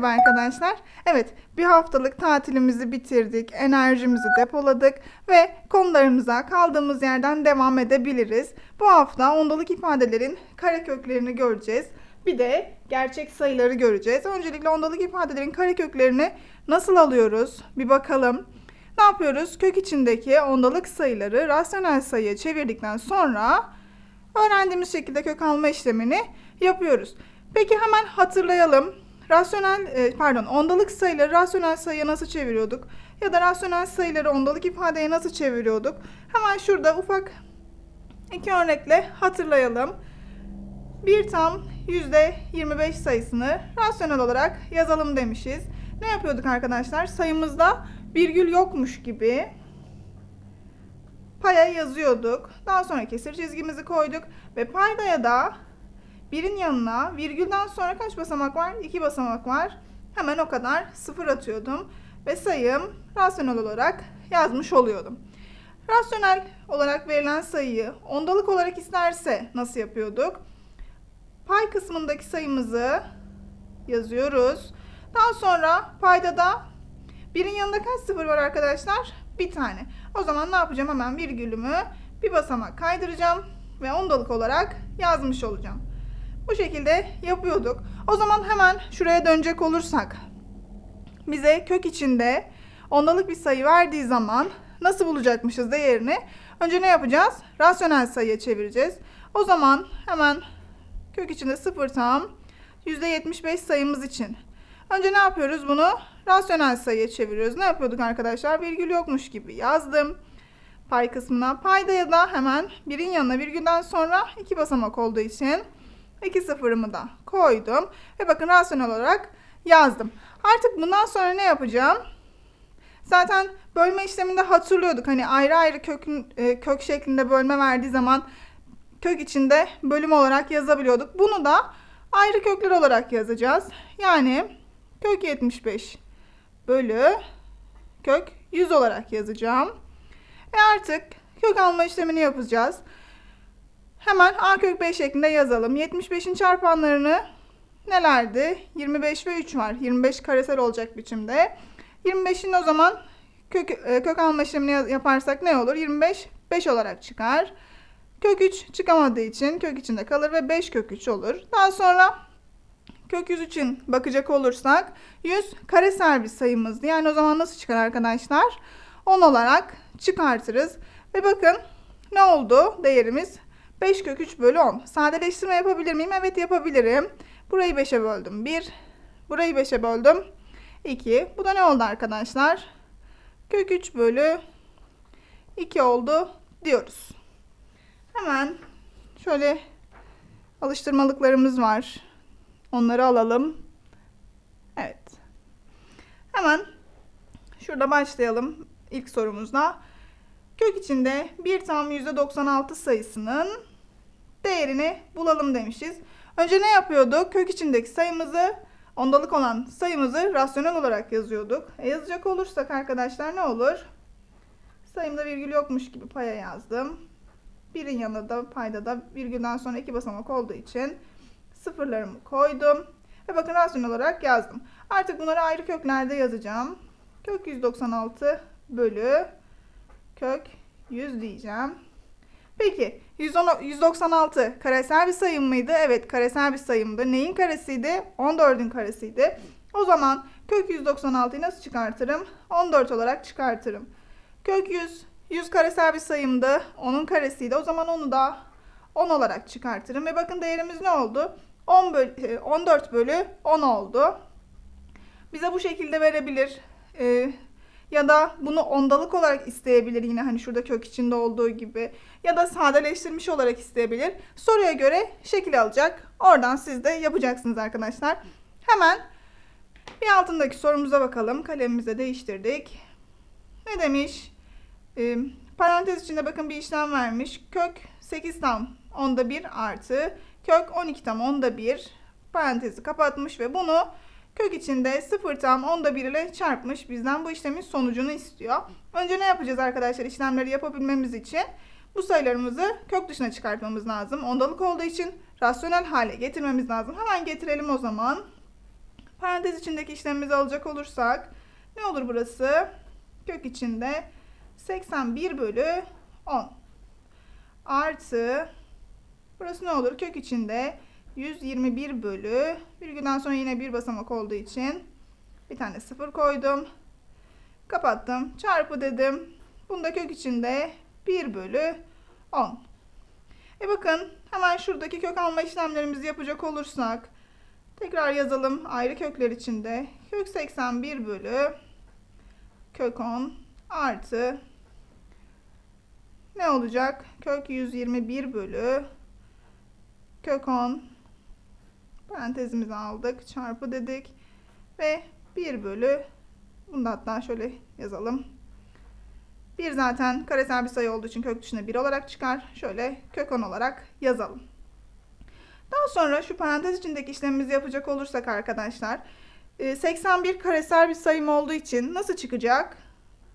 Merhaba arkadaşlar. Evet, bir haftalık tatilimizi bitirdik, enerjimizi depoladık ve konularımıza kaldığımız yerden devam edebiliriz. Bu hafta ondalık ifadelerin kareköklerini göreceğiz. Bir de gerçek sayıları göreceğiz. Öncelikle ondalık ifadelerin kareköklerini nasıl alıyoruz? Bir bakalım. Ne yapıyoruz? Kök içindeki ondalık sayıları rasyonel sayıya çevirdikten sonra öğrendiğimiz şekilde kök alma işlemini yapıyoruz. Peki hemen hatırlayalım. Rasyonel e, pardon ondalık sayıları rasyonel sayıya nasıl çeviriyorduk? Ya da rasyonel sayıları ondalık ifadeye nasıl çeviriyorduk? Hemen şurada ufak iki örnekle hatırlayalım. Bir tam yüzde 25 sayısını rasyonel olarak yazalım demişiz. Ne yapıyorduk arkadaşlar? Sayımızda virgül yokmuş gibi paya yazıyorduk. Daha sonra kesir çizgimizi koyduk ve paydaya da birin yanına virgülden sonra kaç basamak var? 2 basamak var. Hemen o kadar sıfır atıyordum ve sayım rasyonel olarak yazmış oluyordum. Rasyonel olarak verilen sayıyı ondalık olarak isterse nasıl yapıyorduk? Pay kısmındaki sayımızı yazıyoruz. Daha sonra paydada birin yanında kaç sıfır var arkadaşlar? Bir tane. O zaman ne yapacağım? Hemen virgülümü bir basamak kaydıracağım ve ondalık olarak yazmış olacağım. Bu şekilde yapıyorduk. O zaman hemen şuraya dönecek olursak bize kök içinde ondalık bir sayı verdiği zaman nasıl bulacakmışız değerini? Önce ne yapacağız? Rasyonel sayıya çevireceğiz. O zaman hemen kök içinde 0 tam %75 sayımız için. Önce ne yapıyoruz bunu? Rasyonel sayıya çeviriyoruz. Ne yapıyorduk arkadaşlar? Virgül yokmuş gibi yazdım. Pay kısmına paydaya da hemen birin yanına virgülden sonra iki basamak olduğu için 2 sıfırımı da koydum. Ve bakın rasyonel olarak yazdım. Artık bundan sonra ne yapacağım? Zaten bölme işleminde hatırlıyorduk. Hani ayrı ayrı kök, kök şeklinde bölme verdiği zaman kök içinde bölüm olarak yazabiliyorduk. Bunu da ayrı kökler olarak yazacağız. Yani kök 75 bölü kök 100 olarak yazacağım. Ve artık kök alma işlemini yapacağız. Hemen a kök 5 şeklinde yazalım. 75'in çarpanlarını nelerdi? 25 ve 3 var. 25 karesel olacak biçimde. 25'in o zaman kök, e, kök alma işlemini yaparsak ne olur? 25 5 olarak çıkar. Kök 3 çıkamadığı için kök içinde kalır ve 5 kök 3 olur. Daha sonra kök 100 için bakacak olursak 100 karesel bir sayımızdı. Yani o zaman nasıl çıkar arkadaşlar? 10 olarak çıkartırız. Ve bakın ne oldu? Değerimiz 5 kök 3 bölü 10. Sadeleştirme yapabilir miyim? Evet yapabilirim. Burayı 5'e böldüm. 1. Burayı 5'e böldüm. 2. Bu da ne oldu arkadaşlar? Kök 3 bölü 2 oldu diyoruz. Hemen şöyle alıştırmalıklarımız var. Onları alalım. Evet. Hemen şurada başlayalım ilk sorumuzda. Kök içinde bir tam %96 sayısının değerini bulalım demişiz. Önce ne yapıyorduk? Kök içindeki sayımızı, ondalık olan sayımızı rasyonel olarak yazıyorduk. E yazacak olursak arkadaşlar ne olur? Sayımda virgül yokmuş gibi paya yazdım. Birin yanında da payda da virgülden sonra iki basamak olduğu için sıfırlarımı koydum. Ve bakın rasyonel olarak yazdım. Artık bunları ayrı köklerde yazacağım. Kök 196 bölü kök 100 diyeceğim. Peki 110, 196 karesel bir sayım mıydı? Evet karesel bir sayımdı. Neyin karesiydi? 14'ün karesiydi. O zaman kök 196'yı nasıl çıkartırım? 14 olarak çıkartırım. Kök 100 100 karesel bir sayımdı. Onun karesiydi. O zaman onu da 10 olarak çıkartırım. Ve bakın değerimiz ne oldu? 10 bölü, 14 bölü 10 oldu. Bize bu şekilde verebilir. Ee, ya da bunu ondalık olarak isteyebilir yine hani şurada kök içinde olduğu gibi. Ya da sadeleştirmiş olarak isteyebilir. Soruya göre şekil alacak. Oradan siz de yapacaksınız arkadaşlar. Hemen bir altındaki sorumuza bakalım. Kalemimize değiştirdik. Ne demiş? Ee, parantez içinde bakın bir işlem vermiş. Kök 8 tam onda 1 artı kök 12 tam onda 1 parantezi kapatmış ve bunu kök içinde 0 tam onda 1 ile çarpmış. Bizden bu işlemin sonucunu istiyor. Önce ne yapacağız arkadaşlar işlemleri yapabilmemiz için? Bu sayılarımızı kök dışına çıkartmamız lazım. Ondalık olduğu için rasyonel hale getirmemiz lazım. Hemen getirelim o zaman. Parantez içindeki işlemimizi alacak olursak ne olur burası? Kök içinde 81 bölü 10 artı burası ne olur? Kök içinde 121 bölü virgülden sonra yine bir basamak olduğu için bir tane sıfır koydum. Kapattım. Çarpı dedim. Bunda kök içinde 1 bölü 10. E bakın hemen şuradaki kök alma işlemlerimizi yapacak olursak tekrar yazalım ayrı kökler içinde. Kök 81 bölü kök 10 artı ne olacak? Kök 121 bölü kök 10 parantezimizi aldık. Çarpı dedik. Ve 1 bölü bunu da hatta şöyle yazalım. 1 zaten karesel bir sayı olduğu için kök dışına 1 olarak çıkar. Şöyle kök 10 olarak yazalım. Daha sonra şu parantez içindeki işlemimizi yapacak olursak arkadaşlar 81 karesel bir sayım olduğu için nasıl çıkacak?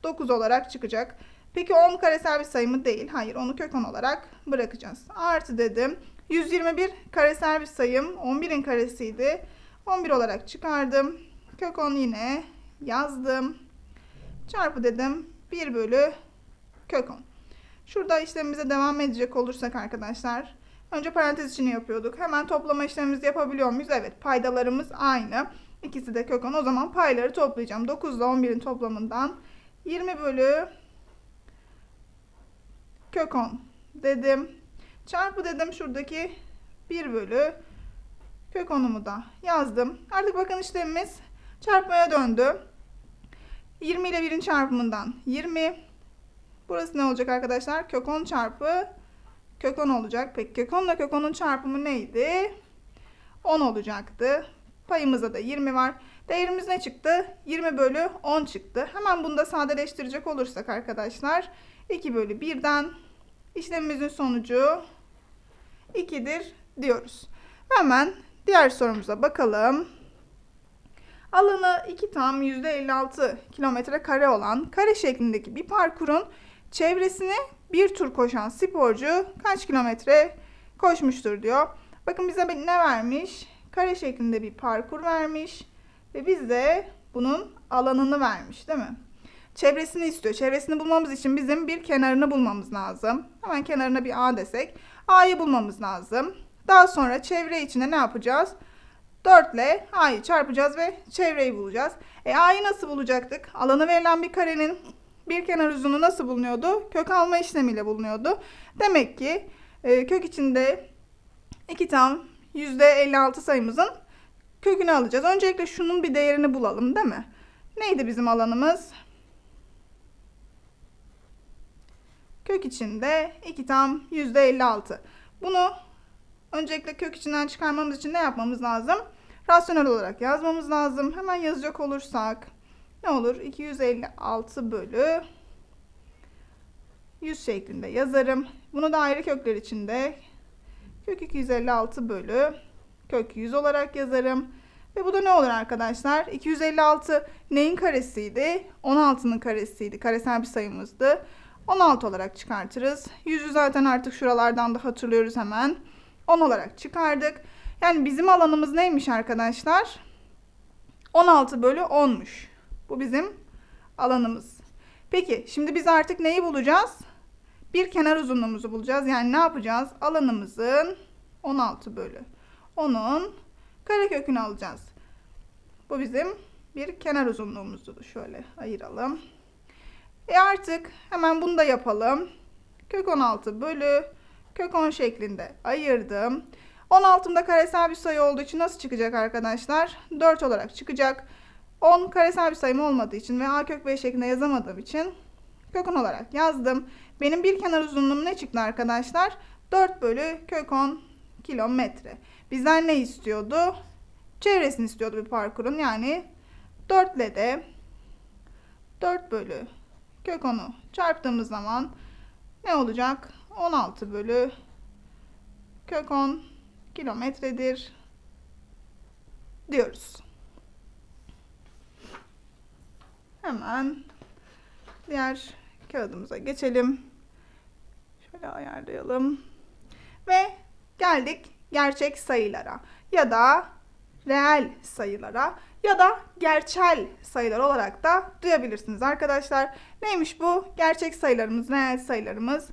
9 olarak çıkacak. Peki 10 karesel bir sayı mı? Değil. Hayır onu kök 10 olarak bırakacağız. Artı dedim. 121 karesel bir sayım 11'in karesiydi. 11 olarak çıkardım. Kök 10 yine yazdım. Çarpı dedim. 1 bölü kök 10. Şurada işlemimize devam edecek olursak arkadaşlar. Önce parantez içini yapıyorduk. Hemen toplama işlemimizi yapabiliyor muyuz? Evet paydalarımız aynı. İkisi de kök 10. O zaman payları toplayacağım. 9 ile 11'in toplamından 20 bölü kök 10 dedim. Çarpı dedim şuradaki 1 bölü kök 10'umu da yazdım. Artık bakın işlemimiz çarpmaya döndü. 20 ile 1'in çarpımından 20. Burası ne olacak arkadaşlar? Kök 10 çarpı kök 10 olacak. Peki kök 10 ile kök 10'un çarpımı neydi? 10 olacaktı. Payımızda da 20 var. Değerimiz ne çıktı? 20 bölü 10 çıktı. Hemen bunu da sadeleştirecek olursak arkadaşlar 2 bölü 1'den işlemimizin sonucu 2'dir diyoruz. Hemen diğer sorumuza bakalım. Alanı 2 tam %56 kilometre kare olan kare şeklindeki bir parkurun çevresine bir tur koşan sporcu kaç kilometre koşmuştur diyor. Bakın bize ne vermiş? Kare şeklinde bir parkur vermiş ve bize bunun alanını vermiş değil mi? Çevresini istiyor. Çevresini bulmamız için bizim bir kenarını bulmamız lazım. Hemen kenarına bir A desek. A'yı bulmamız lazım. Daha sonra çevre içinde ne yapacağız? 4 ile A'yı çarpacağız ve çevreyi bulacağız. E A'yı nasıl bulacaktık? Alanı verilen bir karenin bir kenar uzunluğu nasıl bulunuyordu? Kök alma işlemiyle bulunuyordu. Demek ki e, kök içinde 2 tam %56 sayımızın kökünü alacağız. Öncelikle şunun bir değerini bulalım değil mi? Neydi bizim alanımız? Kök içinde 2 tam %56. Bunu öncelikle kök içinden çıkarmamız için ne yapmamız lazım? Rasyonel olarak yazmamız lazım. Hemen yazacak olursak ne olur? 256 bölü 100 şeklinde yazarım. Bunu da ayrı kökler içinde kök 256 bölü kök 100 olarak yazarım. Ve bu da ne olur arkadaşlar? 256 neyin karesiydi? 16'nın karesiydi. Karesel bir sayımızdı. 16 olarak çıkartırız. 100'ü zaten artık şuralardan da hatırlıyoruz hemen. 10 olarak çıkardık. Yani bizim alanımız neymiş arkadaşlar? 16 bölü 10'muş. Bu bizim alanımız. Peki şimdi biz artık neyi bulacağız? Bir kenar uzunluğumuzu bulacağız. Yani ne yapacağız? Alanımızın 16 bölü 10'un karekökünü alacağız. Bu bizim bir kenar uzunluğumuzdu. Şöyle ayıralım. E artık hemen bunu da yapalım. Kök 16 bölü kök 10 şeklinde ayırdım. 16'mda karesel bir sayı olduğu için nasıl çıkacak arkadaşlar? 4 olarak çıkacak. 10 karesel bir sayım olmadığı için ve a kök 5 şeklinde yazamadığım için kök 10 olarak yazdım. Benim bir kenar uzunluğum ne çıktı arkadaşlar? 4 bölü kök 10 kilometre. Bizden ne istiyordu? Çevresini istiyordu bir parkurun. Yani 4 ile de 4 bölü kök 10'u çarptığımız zaman ne olacak? 16 bölü kök 10 kilometredir diyoruz. Hemen diğer kağıdımıza geçelim. Şöyle ayarlayalım. Ve geldik gerçek sayılara ya da reel sayılara ya da gerçel sayılar olarak da duyabilirsiniz arkadaşlar. Neymiş bu? Gerçek sayılarımız, reel sayılarımız.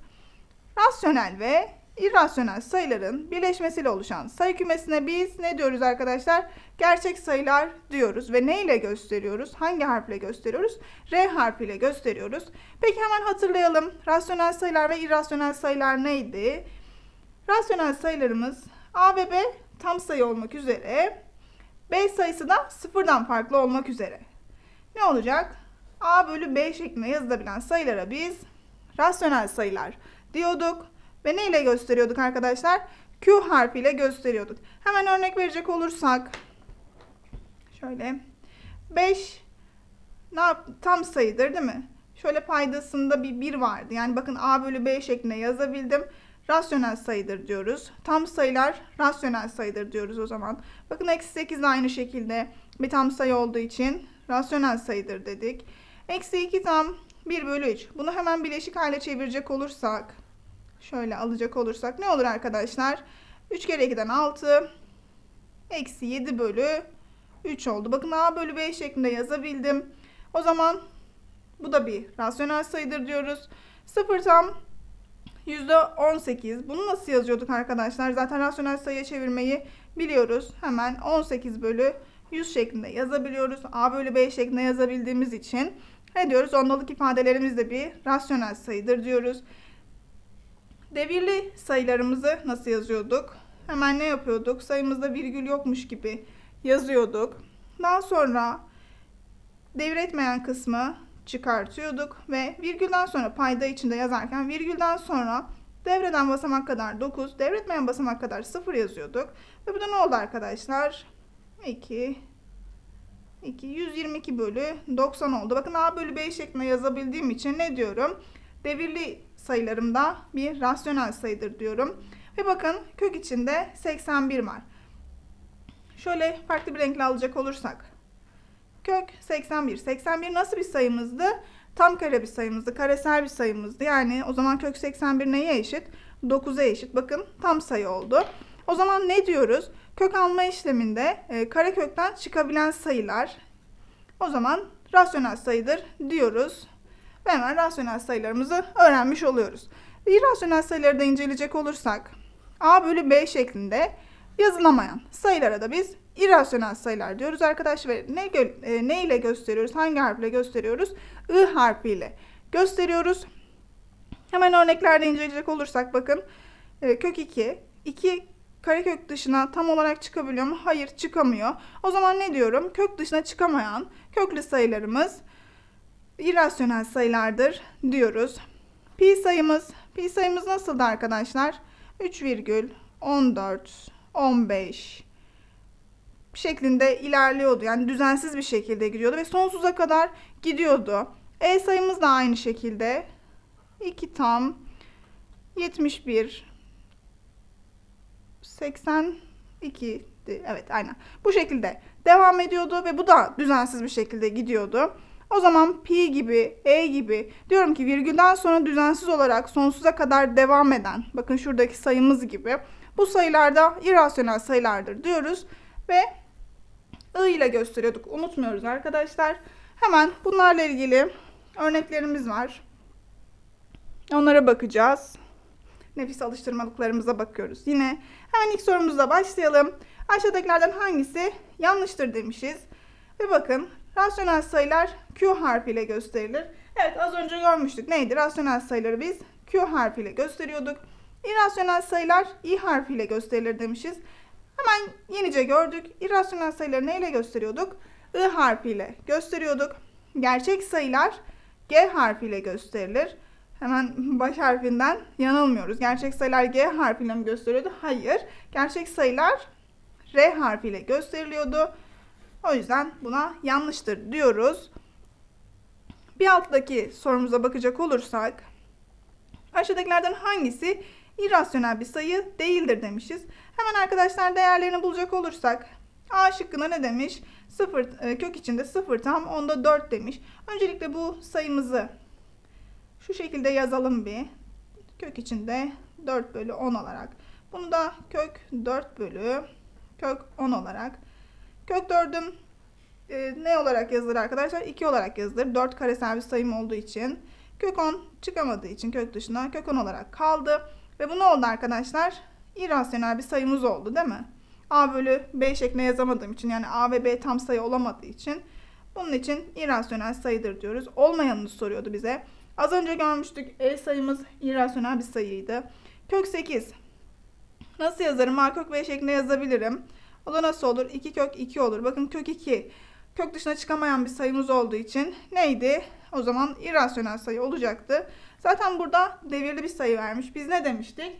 Rasyonel ve irrasyonel sayıların birleşmesiyle oluşan sayı kümesine biz ne diyoruz arkadaşlar? Gerçek sayılar diyoruz ve ne ile gösteriyoruz? Hangi harfle gösteriyoruz? R harfiyle gösteriyoruz. Peki hemen hatırlayalım. Rasyonel sayılar ve irrasyonel sayılar neydi? Rasyonel sayılarımız A ve B tam sayı olmak üzere B sayısı da sıfırdan farklı olmak üzere. Ne olacak? A bölü B şeklinde yazılabilen sayılara biz rasyonel sayılar diyorduk. Ve ne ile gösteriyorduk arkadaşlar? Q harfiyle gösteriyorduk. Hemen örnek verecek olursak şöyle 5 ne tam sayıdır değil mi? Şöyle paydasında bir 1 vardı. Yani bakın A bölü B şeklinde yazabildim. Rasyonel sayıdır diyoruz. Tam sayılar rasyonel sayıdır diyoruz o zaman. Bakın eksi 8 de aynı şekilde bir tam sayı olduğu için rasyonel sayıdır dedik. Eksi 2 tam 1 bölü 3. Bunu hemen bileşik hale çevirecek olursak şöyle alacak olursak ne olur arkadaşlar? 3 kere 2'den 6 eksi 7 bölü 3 oldu. Bakın A bölü B şeklinde yazabildim. O zaman bu da bir rasyonel sayıdır diyoruz. 0 tam %18. Bunu nasıl yazıyorduk arkadaşlar? Zaten rasyonel sayıya çevirmeyi biliyoruz. Hemen 18 bölü 100 şeklinde yazabiliyoruz. A bölü B şeklinde yazabildiğimiz için ne diyoruz? Ondalık ifadelerimiz de bir rasyonel sayıdır diyoruz. Devirli sayılarımızı nasıl yazıyorduk? Hemen ne yapıyorduk? Sayımızda virgül yokmuş gibi yazıyorduk. Daha sonra devir etmeyen kısmı çıkartıyorduk ve virgülden sonra payda içinde yazarken virgülden sonra devreden basamak kadar 9, devretmeyen basamak kadar 0 yazıyorduk. Ve bu da ne oldu arkadaşlar? 2 2 122 bölü 90 oldu. Bakın A bölü B şeklinde yazabildiğim için ne diyorum? Devirli sayılarımda bir rasyonel sayıdır diyorum. Ve bakın kök içinde 81 var. Şöyle farklı bir renkle alacak olursak. Kök 81. 81 nasıl bir sayımızdı? Tam kare bir sayımızdı. Karesel bir sayımızdı. Yani o zaman kök 81 neye eşit? 9'a eşit. Bakın tam sayı oldu. O zaman ne diyoruz? Kök alma işleminde e, kare kökten çıkabilen sayılar o zaman rasyonel sayıdır diyoruz. Ve hemen rasyonel sayılarımızı öğrenmiş oluyoruz. İrrasyonel sayıları da inceleyecek olursak A bölü B şeklinde yazılamayan sayılara da biz irrasyonel sayılar diyoruz arkadaşlar. Ne, e, ne ile gösteriyoruz? Hangi harfle gösteriyoruz? I harfiyle gösteriyoruz. Hemen örneklerde inceleyecek olursak bakın e, kök 2. 2 karekök dışına tam olarak çıkabiliyor mu? Hayır çıkamıyor. O zaman ne diyorum? Kök dışına çıkamayan köklü sayılarımız irrasyonel sayılardır diyoruz. Pi sayımız, pi sayımız nasıldı arkadaşlar? 3,14, 15 şeklinde ilerliyordu. Yani düzensiz bir şekilde gidiyordu ve sonsuza kadar gidiyordu. E sayımız da aynı şekilde. 2 tam 71 82 evet aynen. Bu şekilde devam ediyordu ve bu da düzensiz bir şekilde gidiyordu. O zaman pi gibi, e gibi diyorum ki virgülden sonra düzensiz olarak sonsuza kadar devam eden bakın şuradaki sayımız gibi bu sayılarda irrasyonel sayılardır diyoruz ve I ile gösteriyorduk. Unutmuyoruz arkadaşlar. Hemen bunlarla ilgili örneklerimiz var. Onlara bakacağız. Nefis alıştırmalıklarımıza bakıyoruz. Yine hemen ilk sorumuzla başlayalım. Aşağıdakilerden hangisi yanlıştır demişiz. Ve bakın rasyonel sayılar Q harfiyle gösterilir. Evet az önce görmüştük. Neydi? Rasyonel sayıları biz Q harfiyle gösteriyorduk. İrrasyonel sayılar I harfiyle gösterilir demişiz. Hemen yenice gördük. İrrasyonel sayıları neyle gösteriyorduk? I harfiyle gösteriyorduk. Gerçek sayılar G harfiyle gösterilir. Hemen baş harfinden yanılmıyoruz. Gerçek sayılar G harfiyle mi gösteriyordu? Hayır. Gerçek sayılar R harfiyle gösteriliyordu. O yüzden buna yanlıştır diyoruz. Bir alttaki sorumuza bakacak olursak aşağıdakilerden hangisi irrasyonel bir sayı değildir demişiz. Hemen arkadaşlar değerlerini bulacak olursak A şıkkına ne demiş? 0 e, kök içinde 0 tam onda 4 demiş. Öncelikle bu sayımızı şu şekilde yazalım bir. Kök içinde 4 bölü 10 olarak. Bunu da kök 4 bölü kök 10 olarak. Kök 4'üm e, ne olarak yazılır arkadaşlar? 2 olarak yazılır. 4 karesel bir sayım olduğu için. Kök 10 çıkamadığı için kök dışına kök 10 olarak kaldı. Ve bu ne oldu arkadaşlar? İrrasyonel bir sayımız oldu değil mi? A bölü B şeklinde yazamadığım için yani A ve B tam sayı olamadığı için bunun için irrasyonel sayıdır diyoruz. Olmayanını soruyordu bize. Az önce görmüştük E sayımız irrasyonel bir sayıydı. Kök 8. Nasıl yazarım? A kök B şeklinde yazabilirim. O da nasıl olur? 2 kök 2 olur. Bakın kök 2 kök dışına çıkamayan bir sayımız olduğu için neydi? O zaman irrasyonel sayı olacaktı. Zaten burada devirli bir sayı vermiş. Biz ne demiştik?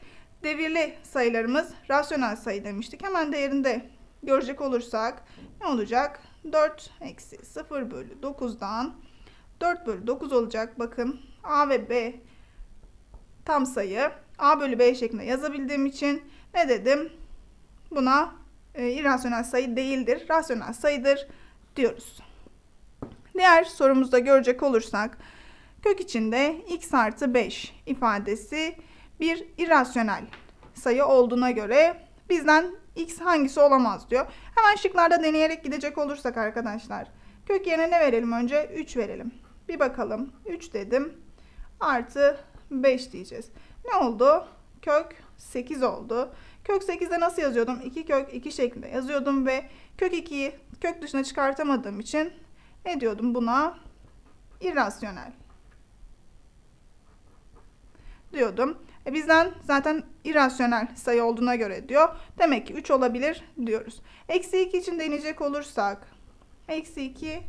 Devirli sayılarımız rasyonel sayı demiştik. Hemen değerinde görecek olursak ne olacak? 4 eksi 0 bölü 9'dan 4 bölü 9 olacak. Bakın A ve B tam sayı. A bölü B şeklinde yazabildiğim için ne dedim? Buna e, irrasyonel sayı değildir, rasyonel sayıdır diyoruz. Diğer sorumuzda görecek olursak kök içinde x artı 5 ifadesi bir irrasyonel sayı olduğuna göre bizden x hangisi olamaz diyor. Hemen şıklarda deneyerek gidecek olursak arkadaşlar. Kök yerine ne verelim önce? 3 verelim. Bir bakalım. 3 dedim. Artı 5 diyeceğiz. Ne oldu? Kök 8 oldu. Kök 8'de nasıl yazıyordum? 2 kök 2 şeklinde yazıyordum ve kök 2'yi kök dışına çıkartamadığım için ne diyordum buna? İrrasyonel diyordum. E bizden zaten irrasyonel sayı olduğuna göre diyor. Demek ki 3 olabilir diyoruz. Eksi 2 için deneyecek olursak. Eksi 2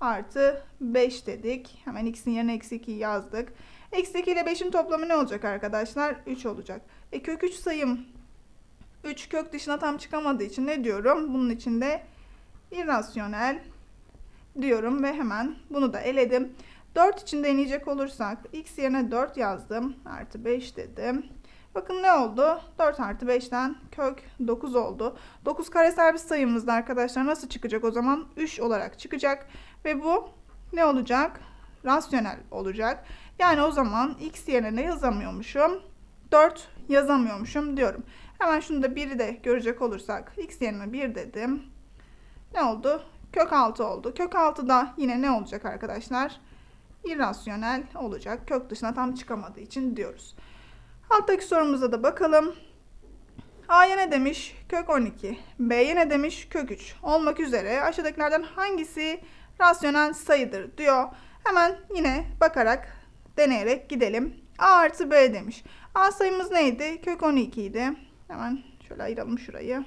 artı 5 dedik. Hemen x'in yerine eksi 2'yi yazdık. Eksi 2 ile 5'in toplamı ne olacak arkadaşlar? 3 olacak. E kök 3 sayım 3 kök dışına tam çıkamadığı için ne diyorum? Bunun içinde irrasyonel diyorum ve hemen bunu da eledim. 4 için deneyecek olursak x yerine 4 yazdım. Artı 5 dedim. Bakın ne oldu? 4 artı 5'ten kök 9 oldu. 9 karesel bir sayımızda arkadaşlar nasıl çıkacak o zaman? 3 olarak çıkacak. Ve bu ne olacak? Rasyonel olacak. Yani o zaman x yerine ne yazamıyormuşum? 4 yazamıyormuşum diyorum. Hemen şunu da 1'i de görecek olursak x yerine 1 dedim. Ne oldu? Kök 6 oldu. Kök 6 da yine ne olacak arkadaşlar? İrrasyonel olacak. Kök dışına tam çıkamadığı için diyoruz. Alttaki sorumuza da bakalım. A'ya ne demiş? Kök 12. B'ye ne demiş? Kök 3. Olmak üzere aşağıdakilerden hangisi rasyonel sayıdır diyor. Hemen yine bakarak deneyerek gidelim. A artı B demiş. A sayımız neydi? Kök 12 idi. Hemen şöyle ayıralım şurayı.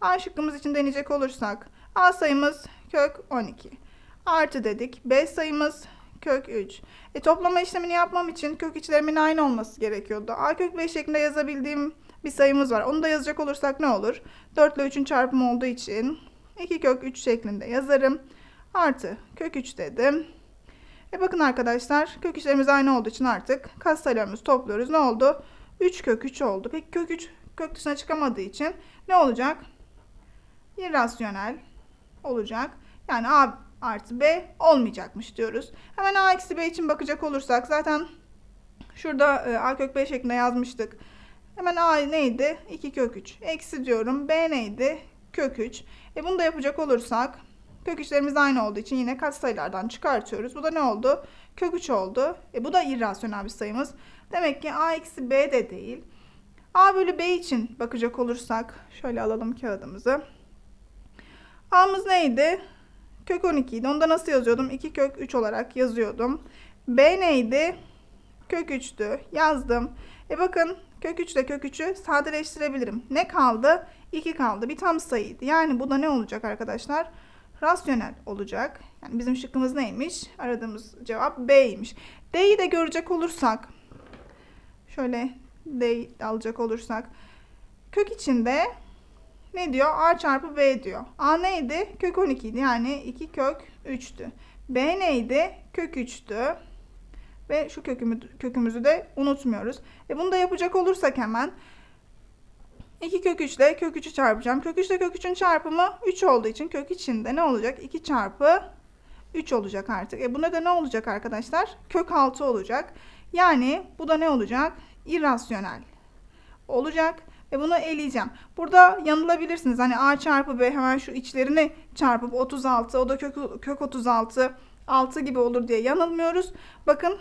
A şıkkımız için deneyecek olursak A sayımız kök 12. Artı dedik. B sayımız kök 3. E, toplama işlemini yapmam için kök içlerimin aynı olması gerekiyordu. A kök 5 şeklinde yazabildiğim bir sayımız var. Onu da yazacak olursak ne olur? 4 ile 3'ün çarpımı olduğu için 2 kök 3 şeklinde yazarım. Artı kök 3 dedim. E bakın arkadaşlar kök içlerimiz aynı olduğu için artık katsayılarımızı topluyoruz. Ne oldu? 3 kök 3 oldu. Peki kök 3 kök dışına çıkamadığı için ne olacak? İrrasyonel olacak. Yani A artı B olmayacakmış diyoruz. Hemen A eksi B için bakacak olursak zaten şurada e, A kök B şeklinde yazmıştık. Hemen A neydi? 2 kök 3. Eksi diyorum. B neydi? Kök 3. E bunu da yapacak olursak kök 3'lerimiz aynı olduğu için yine katsayılardan çıkartıyoruz. Bu da ne oldu? Kök 3 oldu. E bu da irrasyonel bir sayımız. Demek ki A eksi B de değil. A bölü B için bakacak olursak şöyle alalım kağıdımızı. A'mız neydi? Kök 12 idi. Onda nasıl yazıyordum? 2 kök 3 olarak yazıyordum. B neydi? Kök 3'tü. Yazdım. E bakın kök 3 ile kök 3'ü sadeleştirebilirim. Ne kaldı? 2 kaldı. Bir tam sayıydı. Yani bu da ne olacak arkadaşlar? Rasyonel olacak. Yani bizim şıkkımız neymiş? Aradığımız cevap B'ymiş. D'yi de görecek olursak şöyle D'yi alacak olursak kök içinde ne diyor? A çarpı B diyor. A neydi? Kök 12 idi. Yani 2 kök 3'tü. B neydi? Kök 3'tü. Ve şu kökümü, kökümüzü de unutmuyoruz. E bunu da yapacak olursak hemen 2 kök 3 ile kök 3'ü çarpacağım. Kök 3 ile kök 3'ün çarpımı 3 olduğu için kök içinde ne olacak? 2 çarpı 3 olacak artık. E buna da ne olacak arkadaşlar? Kök 6 olacak. Yani bu da ne olacak? İrrasyonel olacak. E bunu eleyeceğim. Burada yanılabilirsiniz. Hani A çarpı B hemen şu içlerini çarpıp 36 o da kök, kök 36 6 gibi olur diye yanılmıyoruz. Bakın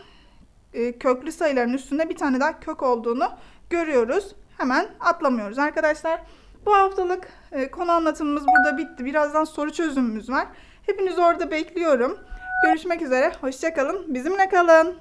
e, köklü sayıların üstünde bir tane daha kök olduğunu görüyoruz. Hemen atlamıyoruz arkadaşlar. Bu haftalık e, konu anlatımımız burada bitti. Birazdan soru çözümümüz var. Hepinizi orada bekliyorum. Görüşmek üzere. Hoşçakalın. Bizimle kalın.